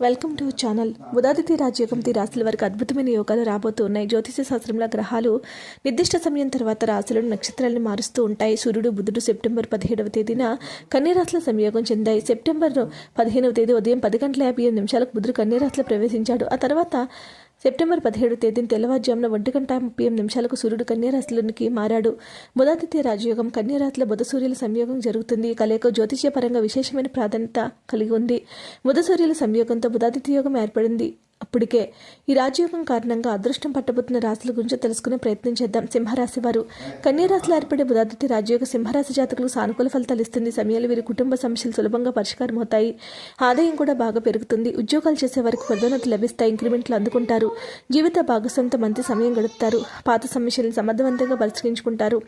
Welcome to channel. ఉదాదితి రాజయోగం తి రాశుల వరకు అద్భుతమైన యోగాలు రాబోతూ ఉన్నాయి. జ్యోతిష శాస్త్రంలో గ్రహాలు నిర్దిష్ట సమయం తర్వాత రాశులను నక్షత్రాలను మారుస్తూ ఉంటాయి. సూర్యుడు బుధుడు సెప్టెంబర్ పదిహేడవ తేదీన కన్యరాశుల సంయోగం చెందాయి. సెప్టెంబర్ పదిహేనవ తేదీ ఉదయం పది గంటల యాభై ఎనిమిది నిమిషాలకు బుధుడు కన్యరాశిలో ప్రవేశించాడు. ఆ తర్వాత సెప్టెంబర్ పదిహేడు తేదీన తెల్లవారుజామున ఒంటి గంట ముప్పై ఎనిమిది నిమిషాలకు సూర్యుడు కన్యారాశిలోనికి మారాడు. బుధాదిత్య రాజయోగం కన్యారాశిలో బుధ సూర్యుల సంయోగం జరుగుతుంది. కలయిక జ్యోతిష్యపరంగా విశేషమైన ప్రాధాన్యత కలిగి ఉంది. బుధ సూర్యుల సంయోగంతో బుధాదిత్య యోగం ఏర్పడింది. అప్పటికే. ఈ రాజయోగం కారణంగా అదృష్టం పట్టబోతున్న రాశుల గురించి తెలుసుకునే ప్రయత్నం చేద్దాం సింహరాశి వారు. కన్యారాశిలో ఏర్పడే బుధాదిత్య రాజయోగ సింహరాశి జాతకులకు సానుకూల ఫలితాలు ఇస్తుంది. సమయాలు వీరి కుటుంబ సమస్యలు సులభంగా పరిష్కారం అవుతాయి. ఆదాయం కూడా బాగా పెరుగుతుంది. ఉద్యోగాలు చేసే వారికి పదోన్నతి లభిస్తాయి. ఇంక్రిమెంట్లు అందుకుంటారు. జీవిత భాగస్వామితో మంచి సమయం గడుపుతారు. పాత సమస్యలను సమర్థవంతంగా పరిష్కరించుకుంటారు.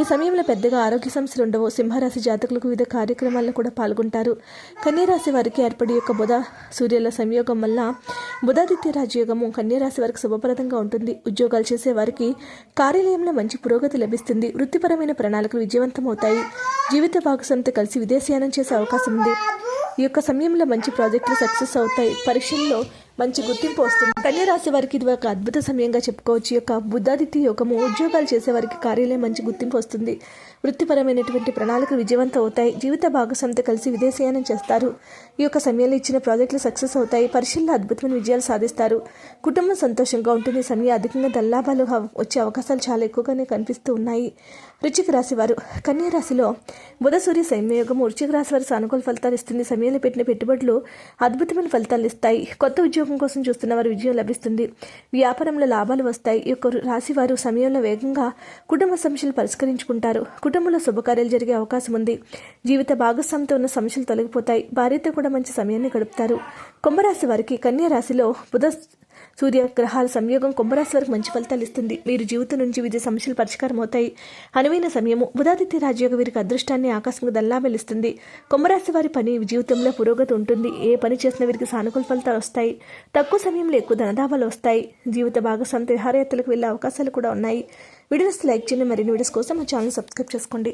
ఈ సమయంలో పెద్దగా ఆరోగ్య సమస్యలు ఉండవు. సింహరాశి జాతకులకు వివిధ కార్యక్రమాల్లో కూడా పాల్గొంటారు. కన్యారాశి వారికి ఏర్పడి యొక్క బుధ సూర్యుల సంయోగం వల్ల బుధాదిత్య రాజయోగము కన్యరాశి వారికి శుభప్రదంగా ఉంటుంది. ఉద్యోగాలు చేసే వారికి కార్యాలయంలో మంచి పురోగతి లభిస్తుంది. వృత్తిపరమైన ప్రణాళికలు విజయవంతమవుతాయి. జీవిత భాగస్వామితో కలిసి విదేశయానం చేసే అవకాశం ఉంది. ఈ యొక్క సమయంలో మంచి ప్రాజెక్టులు సక్సెస్ అవుతాయి. పరీక్షల్లో మంచి గుర్తింపు వస్తుంది. కన్యా రాశి వారికి ఇది ఒక అద్భుత సమయంగా చెప్పుకోవచ్చు. ఈ యొక్క బుద్ధాదిత్య యోగము ఉద్యోగాలు చేసే వారికి కార్యాలయం మంచి గుర్తింపు వస్తుంది. వృత్తిపరమైనటువంటి ప్రణాళికలు విజయవంతం అవుతాయి. జీవిత భాగస్వామితో కలిసి విదేశయానం చేస్తారు. ఈ యొక్క సమయంలో ఇచ్చిన ప్రాజెక్టులు సక్సెస్ అవుతాయి. పరీక్షల్లో అద్భుతమైన విజయాలు సాధిస్తారు. కుటుంబం సంతోషంగా ఉంటుంది. సమయం అధికంగా దల్లాభాలు వచ్చే అవకాశాలు చాలా ఎక్కువగానే కనిపిస్తూ ఉన్నాయి. వృచ్చిక రాశి వారు కన్యా రాశిలో బుధ సూర్య సంయోగం వృశ్చిక రాశి వారి సానుకూల ఫలితాలు ఇస్తుంది. సమయంలో పెట్టిన పెట్టుబడులు అద్భుతమైన ఫలితాలు ఇస్తాయి. కొత్త ఉద్యోగం కోసం చూస్తున్న వారు విజయం లభిస్తుంది. వ్యాపారంలో లాభాలు వస్తాయి. ఈ యొక్క రాశి వారు సమయంలో వేగంగా కుటుంబ సమస్యలు పరిష్కరించుకుంటారు. కుటుంబంలో శుభకార్యాలు జరిగే అవకాశం ఉంది. జీవిత భాగస్వామితో ఉన్న సమస్యలు తొలగిపోతాయి. భార్యతో కూడా మంచి సమయాన్ని గడుపుతారు. కుంభరాశి వారికి కన్యా రాశిలో బుధ సూర్యగ్రహాల సంయోగం కుంభరాశి వారికి మంచి ఫలితాలు ఇస్తుంది. వీరి జీవితం నుంచి వివిధ సమస్యలు పరిష్కారం అవుతాయి. అనువైన సమయము బుధాదిత్య రాజయోగ వీరికి అదృష్టాన్ని ఆకాశంగా దల్లాబెలుస్తుంది కుంభరాశి వారి పని జీవితంలో పురోగతి ఉంటుంది. ఏ పని చేసినా వీరికి సానుకూల ఫలితాలు వస్తాయి. తక్కువ సమయంలో ఎక్కువ ధనదాబాలు వస్తాయి. జీవిత భాగస్వామి విహారయాత్రలకు వెళ్ళే అవకాశాలు కూడా ఉన్నాయి. వీడియోస్ లైక్ చేయండి. మరిన్ని వీడియోస్ కోసం మా ఛానల్ సబ్స్క్రైబ్ చేసుకోండి.